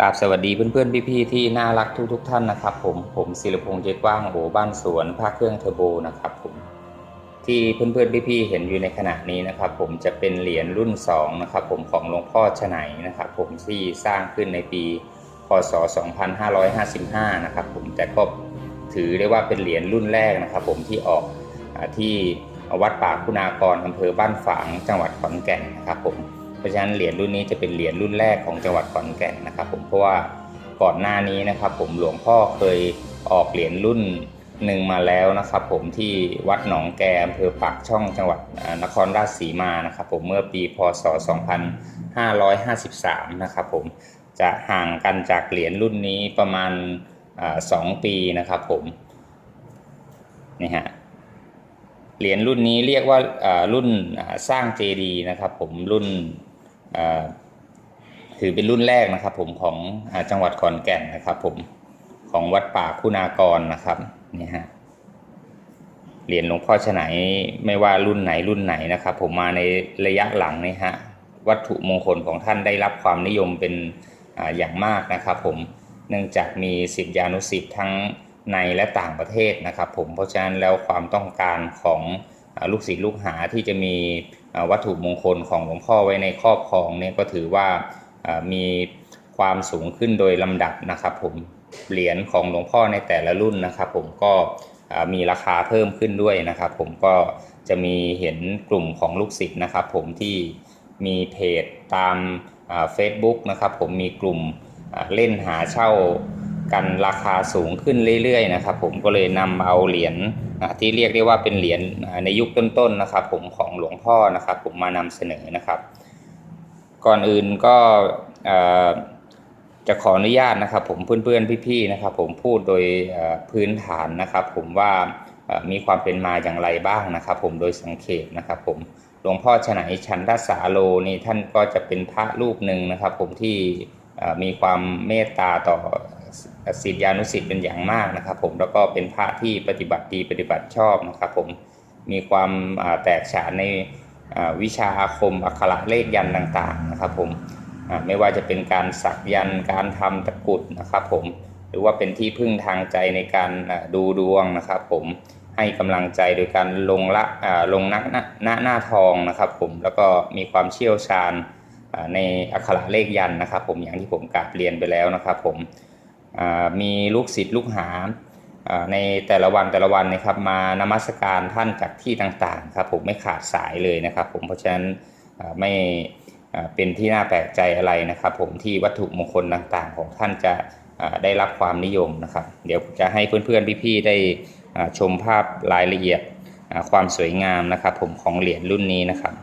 ราบสวัสดีเพื่อนๆ พี่ๆ ที่น่ารักทุกๆ ท่านนะครับ ผมผมศิลพงษ์เจ๊กว้างโอบ้านสวนภาคเครื่องเทอร์โบนะครับผมที่เพื่อนๆ พี่ๆ เห็นอยู่ในขณะนี้นะครับ ผมจะเป็นเหรียญรุ่น2นะครับผมของหลวงพ่อฉไนนะครับผมที่สร้างขึ้นในปีพศ 2555 นะครับผมแต่ก็ถือได้ว่าเป็นเหรียญรุ่นแรกนะครับ ผมที่ออกที่วัดป่าคุณากรอำเภอบ้านฝางจังหวัดขอนแก่นนะครับผม เพราะฉะนั้นเหรียญรุ่นนี้จะเป็นเหรียญรุ่นแรกของจังหวัดขอนแก่นนะครับ ผมเพราะว่าก่อนหน้านี้นะครับ ผมหลวงพ่อเคยออกเหรียญรุ่นหนึ่งมาแล้วนะครับ ผมที่วัดหนองแกอำเภอปากช่องจังหวัดนครราชสีมานะครับ ผมเมื่อปีพศ 2553 นะครับ ผมจะห่างกันจากเหรียญรุ่นนี้ประมาณสองปีนะครับผมนี่ฮะเหรียญรุ่นนี้เรียกว่ารุ่นสร้างเจดีนะครับ ผมรุ่น ถือเป็นรุ่นแรกนะครับ ผมของจังหวัดขอนแก่นนะครับ ผมของวัดป่าคุณากรนะครับนี่ฮะเหรียญหลวงพ่อฉไนไม่ว่ารุ่นไหนรุ่นไหนนะครับ ผมมาในระยะหลังนี่ฮะวัตถุมงคลของท่านได้รับความนิยมเป็นออย่างมากนะครับ ผมเนื่องจากมีสิทธิานุสิทธิ์ทั้งในและต่างประเทศนะครับ ผมเพราะฉะนั้นแล้วความต้องการของลูกศิษย์ลูกหาที่จะมี วัตถุมงคลของหลวงพ่อไว้ในครอบครองเนี่ยก็ถือว่ามีความสูงขึ้นโดยลำดับนะครับผมเหรียญของหลวงพ่อในแต่ละรุ่นนะครับ ผมก็มีราคาเพิ่มขึ้นด้วยนะครับ ผมก็จะมีเห็นกลุ่มของลูกศิษย์นะครับ ผมที่มีเพจตามเฟซบุ๊กนะครับ ผมมีกลุ่มเล่นหาเช่า กันราคาสูงขึ้นเรื่อยๆนะครับผมก็เลยนำเอาเหรียญที่เรียกได้ว่าเป็นเหรียญในยุคต้นๆนะครับ ผมของหลวงพ่อนะครับ ผมมานำเสนอนะครับ ก่อนอื่นก็จะขออนุญาตนะครับ ผมเพื่อนๆพี่ๆนะครับ ผมพูดโดยพื้นฐานนะครับ ผมว่ามีความเป็นมาอย่างไรบ้างนะครับ ผมโดยสังเขปนะครับ ผมหลวงพ่อฉไนชันทสาโลนี่ท่านก็จะเป็นพระรูปหนึ่งนะครับ ผมที่มีความเมตตาต่อ ศิษยานุศิษย์เป็นอย่างมากนะครับ ผมแล้วก็เป็นพระที่ปฏิบัติดีปฏิบัติชอบนะครับ ผมมีความแตกฉานในวิชาอาคมอักขระเลขยันต่างๆนะครับผมไม่ว่าจะเป็นการสักยันการทำตะกุดนะครับ ผมหรือว่าเป็นที่พึ่งทางใจในการดูดวงนะครับ ผมให้กำลังใจโดยการลงละลงนักหน้าหน้าทองนะครับ ผมแล้วก็มีความเชี่ยวชาญในอักขระเลขยันนะครับ ผมอย่างที่ผมกราบเรียนไปแล้วนะครับ ผม มีลูกศิษย์ลูกหาในแต่ละวันแต่ละวันนะครับมานมัสการท่านจากที่ต่างๆครับผมไม่ขาดสายเลยนะครับ ผมเพราะฉะนั้นไม่เป็นที่น่าแปลกใจอะไรนะครับ ผมที่วัตถุมงคลต่างๆ ของท่านจะได้รับความนิยมนะครับ เดี๋ยวจะให้เพื่อนๆพี่ๆได้ชมภาพรายละเอียดความสวยงามนะครับ ผมของเหรียญรุ่นนี้นะครับ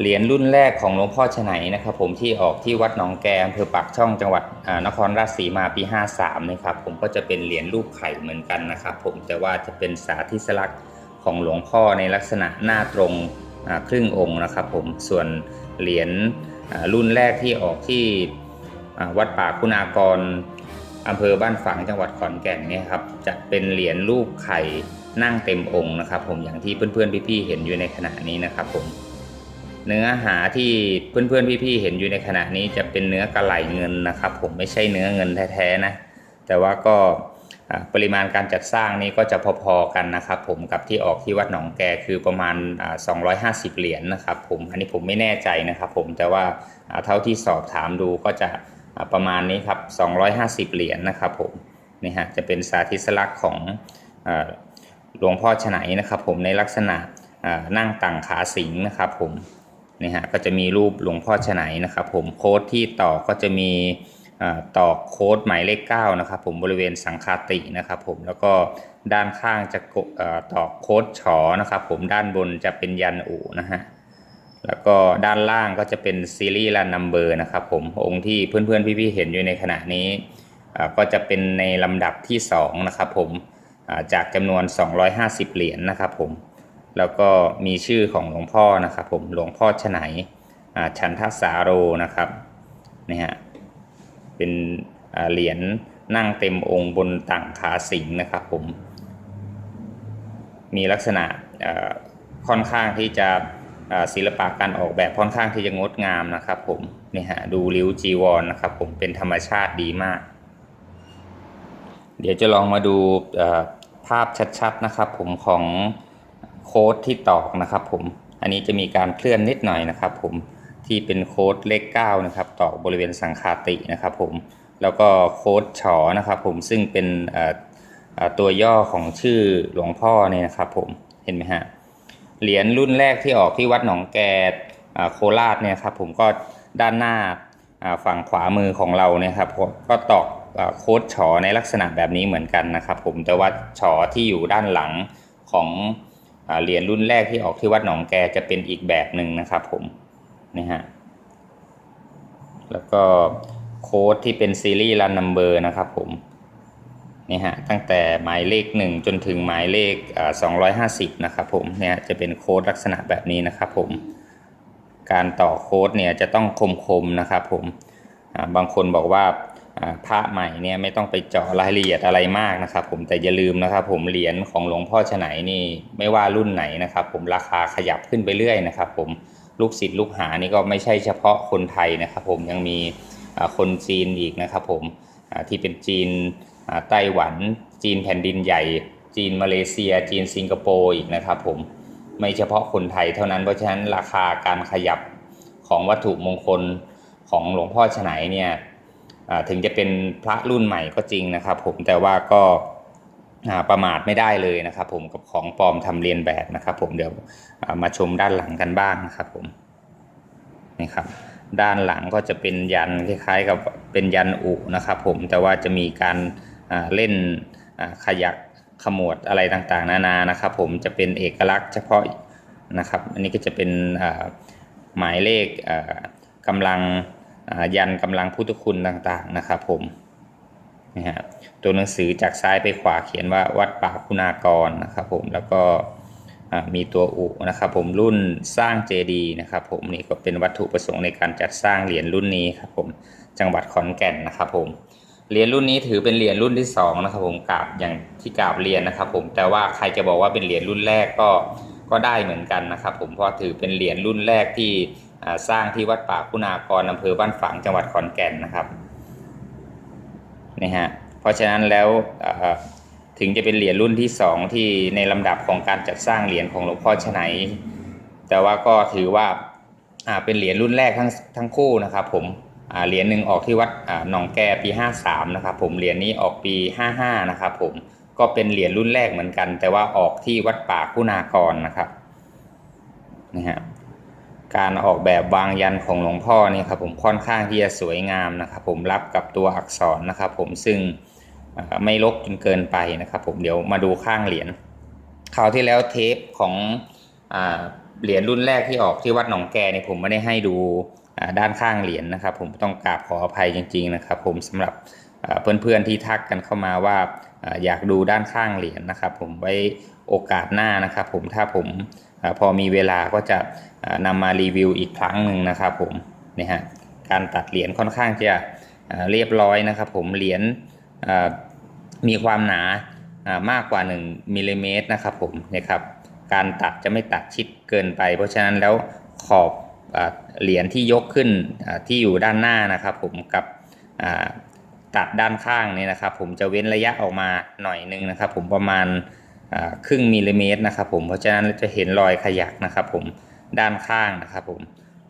เหรียญรุ่นแรกของหลวงพ่อฉไนนะครับผมที่ออกที่วัดหนองแกอำเภอปากช่องจังหวัดนครราชสีมาปี 53นะครับผมก็จะเป็นเหรียญรูปไข่เหมือนกันนะครับผมแต่ว่าจะเป็นสาธิสลักษณ์ของหลวงพ่อในลักษณะหน้าตรงครึ่งองค์นะครับผมส่วนเหรียญรุ่นแรกที่ออกที่วัดป่าคุณากรอำเภอบ้านฝางจังหวัดขอนแก่นเนี่ยครับจะเป็นเหรียญรูปไข่นั่งเต็มองค์นะครับผมอย่างที่เพื่อนๆพี่ๆเห็นอยู่ในขณะนี้นะครับผม เนื้อหาที่เพื่อนๆพี่ๆเห็นอยู่ในขณะนี้จะเป็นเนื้อกระไหลเงินนะครับ ผมไม่ใช่เนื้อเงินแท้ๆนะแต่ว่าก็ปริมาณการจัดสร้างนี้ก็จะพอๆกันนะครับ ผมกับที่ออกที่วัดหนองแกคือประมาณ 250 เหรียญนนะครับ ผมอันนี้ผมไม่แน่ใจนะครับ ผมแต่ว่าเท่าที่สอบถามดูก็จะประมาณนี้ครับ 250 เหรียญนนะครับ ผมนี่ฮะจะเป็นสาธิสลักษณ์ของหลวงพ่อฉไนนะครับ ผมในลักษณะนั่งต่างขาสิงนะครับ ผม นี่ฮะก็จะมีรูปหลวงพ่อฉไนนะครับผมโค้ดที่ต่อก็จะมีตอกโค้ดหมายเลข9นะครับผมบริเวณสังคาตินะครับผมแล้วก็ด้านข้างจะตอกโค้ดฉอนะครับผมด้านบนจะเป็นยันอูนะฮะแล้วก็ด้านล่างก็จะเป็นซีรีส์และนัมเบอร์นะครับผมองค์ที่เพื่อนๆพี่ๆเห็นอยู่ในขณะนี้ก็จะเป็นในลำดับที่2นะครับผมจากจำนวน 250 เหรียญนนะครับผม แล้วก็มีชื่อของหลวงพ่อนะครับผมหลวงพ่อฉไนชันทสาโรนะครับนี่ฮะเป็นเหรียญนั่งเต็มองค์บนต่างขาสิงนะครับผมมีลักษณะค่อนข้างที่จะศิลปะการออกแบบค่อนข้างที่จะงดงามนะครับผมนี่ฮะดูริ้วจีวรนะครับผมเป็นธรรมชาติดีมาก เดี๋ยวจะลองมาดูภาพชัดๆนะครับผมของ โค้ดที่ตอกนะครับผม อันนี้จะมีการเคลื่อนนิดหน่อยนะครับผมที่เป็นโค้ดเลข9นะครับตอกบริเวณสังคาตินะครับผมแล้วก็โค้ดฉอนะครับผมซึ่งเป็นตัวย่อของชื่อหลวงพ่อเนี่ยนะครับผมเห็นไหมฮะเหรียญรุ่นแรกที่ออกที่วัดหนองแก่โคราชเนี่ยครับผมก็ด้านหน้าฝั่งขวามือของเราเนี่ยครับก็ตอกโค้ดฉอในลักษณะแบบนี้เหมือนกันนะครับผมแต่ว่าฉอที่อยู่ด้านหลังของ เหรียญรุ่นแรกที่ออกที่วัดหนองแกจะเป็นอีกแบบหนึ่งนะครับผมนี่ฮะแล้วก็โค้ดที่เป็นซีรีส์รันนัมเบอร์นะครับผมนี่ฮะตั้งแต่หมายเลข 1 จนถึงหมายเลขอ่า250 นะครับผมเนี่ยจะเป็นโค้ดลักษณะแบบนี้นะครับผมการต่อโค้ดเนี่ยจะต้องคมๆนะครับผมบางคนบอกว่า พระใหม่เนี่ยไม่ต้องไปเจาะรายละเอียดอะไรมากนะครับ ผมแต่อย่าลืมนะครับผมเหรียญของหลวงพ่อฉไหนนี่ไม่ว่ารุ่นไหนนะครับ ผมราคาขยับขึ้นไปเรื่อยนะครับ ผมลูกศิษย์ลูกหานี่ก็ไม่ใช่เฉพาะคนไทยนะครับ ผมยังมีคนจีนอีกนะครับ ผมที่เป็นจีนไต้หวัน จีนแผ่นดินใหญ่ จีนมาเลเซีย จีนสิงคโปร์อีกนะครับ ผมไม่เฉพาะคนไทยเท่านั้นเพราะฉะนั้นราคาการขยับของวัตถุมงคลของหลวงพ่อฉไหนเนี่ย ถึงจะเป็นพระรุ่นใหม่ก็จริงนะครับ ผมแต่ว่าก็ประมาทไม่ได้เลยนะครับ ผมกับของปลอมทำเรียนแบบนะครับ ผมเดี๋ยวมาชมด้านหลังกันบ้างนะครับ ผมนี่ครับ ด้านหลังก็จะเป็นยันคล้ายๆ กับเป็นยันอุนะครับ ผมแต่ว่าจะมีการเล่นขยักขมวดอะไรต่างๆ นานานะครับ ผมจะเป็นเอกลักษณ์เฉพาะนะครับ อันนี้ก็จะเป็นหมายเลขอ่ากำลัง ยันกำลังพุทธคุณต่างๆนะครับผมนี่ฮะตัวหนังสือจากซ้ายไปขวาเขียนว่าวัดป่าคุณากรนะครับผมแล้วก็มีตัวอุนะครับผมรุ่นสร้างเจดีนะครับผมนี่ก็เป็นวัตถุประสงค์ในการจัดสร้างเหรียญรุ่นนี้ครับผมจังหวัดขอนแก่นนะครับผมเหรียญรุ่นนี้ถือเป็นเหรียญรุ่นที่สองนะครับผมกราบอย่างที่กราบเรียนนะครับผมแต่ว่าใครจะบอกว่าเป็นเหรียญรุ่นแรกก็ก็ได้เหมือนกันนะครับผมเพราะถือเป็นเหรียญรุ่นแรกที่ สร้างที่วัดป่าคุณากรอำเภอบ้านฝางจังหวัดขอนแก่นนะครับนี่ฮะเพราะฉะนั้นแล้วถึงจะเป็นเหรียญรุ่นที่สองที่ในลำดับของการจัดสร้างเหรียญของหลวงพ่อชนัยแต่ว่าก็ถือว่าเป็นเหรียญรุ่นแรกทั้งทั้งคู่นะครับผมเหรียญหนึ่งออกที่วัดหนองแกปี 53นะครับผมเหรียญนี้ออกปี 55นะครับผมก็เป็นเหรียญรุ่นแรกเหมือนกัน แต่ว่าออกที่วัดป่าคุณากรนะครับนี่ฮะ การออกแบบวางยันของหลวงพ่อนี่ครับผมค่อนข้างที่จะสวยงามนะครับผมรับกับตัวอักษรนะครับผมซึ่งไม่ลกจนเกินไปนะครับผมเดี๋ยวมาดูข้างเหรียญคราวที่แล้วเทปของอเหรียญรุ่นแรกที่ออกที่วัดหนองแกนี่ผมไม่ได้ให้ดูด้านข้างเหรียญนะครับ ผมต้องกราบขออภัยจริง ๆนะครับ ผมสำหรับอ่าเพื่อนๆที่ทักกันเข้ามาว่าอยากดูด้านข้างเหรียญนะครับ ผมไว้โอกาสหน้านะครับ ผมถ้าผมพอมีเวลาก็จะ นำมารีวิวอีกครั้งหนึ่งนะครับผมนี่ฮะการตัดเหรียญค่อนข้างจะเรียบร้อยนะครับผมเหรียญมีความหนามากกว่า 1มิลลิเมตรนะครับผมนะครับการตัดจะไม่ตัดชิดเกินไป เพราะฉะนั้นแล้วขอบอเหรียญที่ยกขึ้นที่อยู่ด้านหน้านะครับผมกับตัดด้านข้างนี่นะครับผมจะเว้นระยะออกมาหน่อยหนึงนะครับผมประมาณครึ่งมิลลิเมตรนะครับผมเพราะฉะนั้นเราจะเห็นรอยขยักนะครับผม ด้านข้างนะครับผม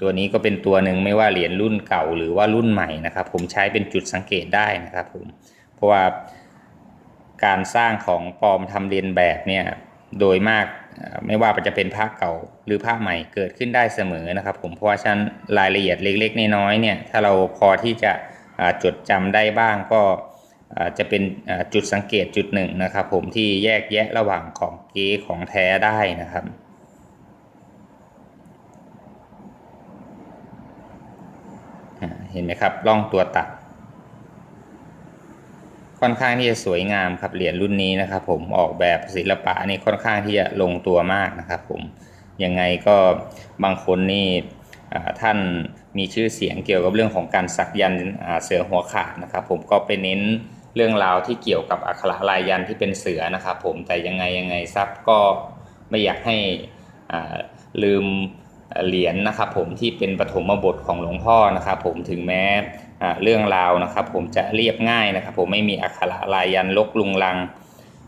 ตัวนี้ก็เป็นตัวหนึ่งไม่ว่าเหรียญรุ่นเก่าหรือว่ารุ่นใหม่นะครับ ผมใช้เป็นจุดสังเกตได้นะครับผมเพราะว่าการสร้างของปลอมทำเรียนแบบเนี่ยโดยมากไม่ว่าจะเป็นผ้าเก่าหรือผ้าใหม่เกิดขึ้นได้เสมอนะครับ ผมเพราะว่าฉะนั้นรายละเอียดเล็กๆน้อยๆเนี่ยถ้าเราพอที่จะจดจำได้บ้างก็จะเป็นจุดสังเกตจุดหนึ่งนะครับ ผมที่แยกแยะระหว่างของเก๊ของแท้ได้นะครับอ่า เห็นไหมครับร่องตัวตัด ค่อนข้างที่จะสวยงามครับเหรียญรุ่นนี้นะครับ ผมออกแบบศิลปะนี่ค่อนข้างที่จะลงตัวมากนะครับ ผมยังไงก็บางคนนี่ท่านมีชื่อเสียงเกี่ยวกับเรื่องของการสักยันเสือหัวขาดนะครับ ผมก็ไปเน้นเรื่องราวที่เกี่ยวกับอักขระลายยันที่เป็นเสือนะครับ ผมแต่ยังไงยังไงซับก็ไม่อยากให้ลืม เหรียญนะครับผมที่เป็นปฐมบทของหลวงพ่อนะครับผมถึงแม้เรื่องราวนะครับผมจะเรียบง่ายนะครับผมไม่มีอักขระลายยันลกลุงลัง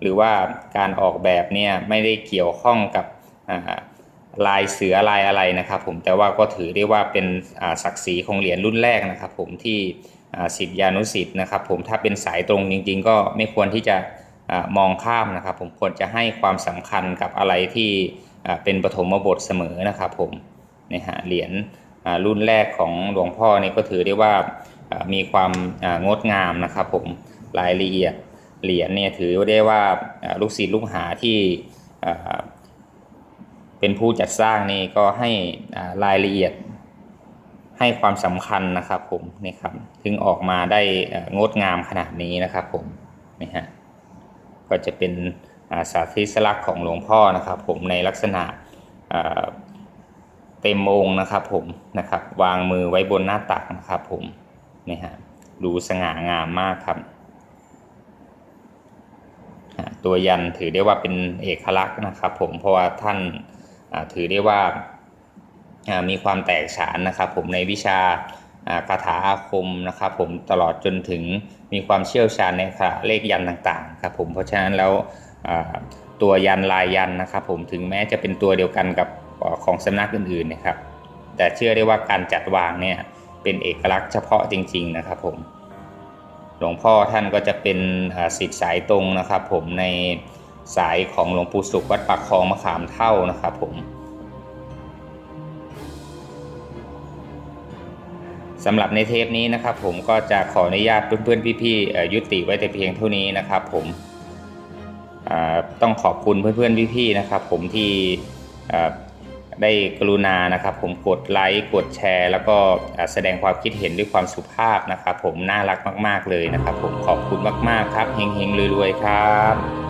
หรือว่าการออกแบบเนี่ยไม่ได้เกี่ยวข้องกับลายเสือลายอะไรนะครับผมแต่ว่าก็ถือได้ว่าเป็นศักดิ์ศรีของเหรียญรุ่นแรกนะครับผมที่อ่าศิษยานุศิษย์นะครับผมถ้าเป็นสายตรงจริง ๆ ก็ไม่ควรที่จะอามองข้ามนะครับผมควรจะให้ความสำคัญกับอะไรที่ เป็นปฐมบทเสมอนะครับผมนะฮะเหรียญรุ่นแรกของหลวงพ่อนี่ก็ถือได้ว่ามีความงดงามนะครับผมรายละเอียดเหรียญเนี่ยถือได้ว่าลูกศิษย์ลูกหาที่เป็นผู้จัดสร้างนี่ก็ให้อ่ารายละเอียดให้ความสำคัญนะครับผมนี่ครับถึงออกมาได้งดงามขนาดนี้นะครับผมนี่ฮะก็จะเป็น สาธิสลักษณ์ของหลวงพ่อนะครับผมในลักษณะเต็มองนะครับผมนะครับวางมือไว้บนหน้าตักนะครับผมนี่ฮะดูสง่างามมากครับตัวยันถือได้ว่าเป็นเอกลักษณ์นะครับผมเพราะว่าท่านถือได้ว่ามีความแตกฉานนะครับผมในวิชาคาถาอาคมนะครับผมตลอดจนถึงมีความเชี่ยวชาญในคาเลขยันต่างๆครับผมเพราะฉะนั้นแล้ว ตัวยันลายยันนะครับผมถึงแม้จะเป็นตัวเดียวกันกับของสำนักอื่นๆนะครับ แต่เชื่อได้ว่าการจัดวางเนี่ยเป็นเอกลักษณ์เฉพาะจริง ๆนะครับผมหลวงพ่อท่านก็จะเป็นอ่าศิษย์สายตรงนะครับ ผมในสายของหลวงปู่สุขวัดปากคลองมะขามเท่านะครับผมสำหรับในเทปนี้นะครับ ผมก็จะขออนุญาตเพื่อนๆพี่ๆยุติไว้แต่เพียงเท่านี้นะครับ ผม ต้องขอบคุณเพื่อนๆพี่ๆนะครับ ผมที่ได้กรุณานะครับ ผมกดไลค์กดแชร์ แล้วก็แสดงความคิดเห็นด้วยความสุภาพนะครับ ผมน่ารักมาก ๆเลยนะครับ ผมขอบคุณมากๆครับเฮงๆรวยๆครับ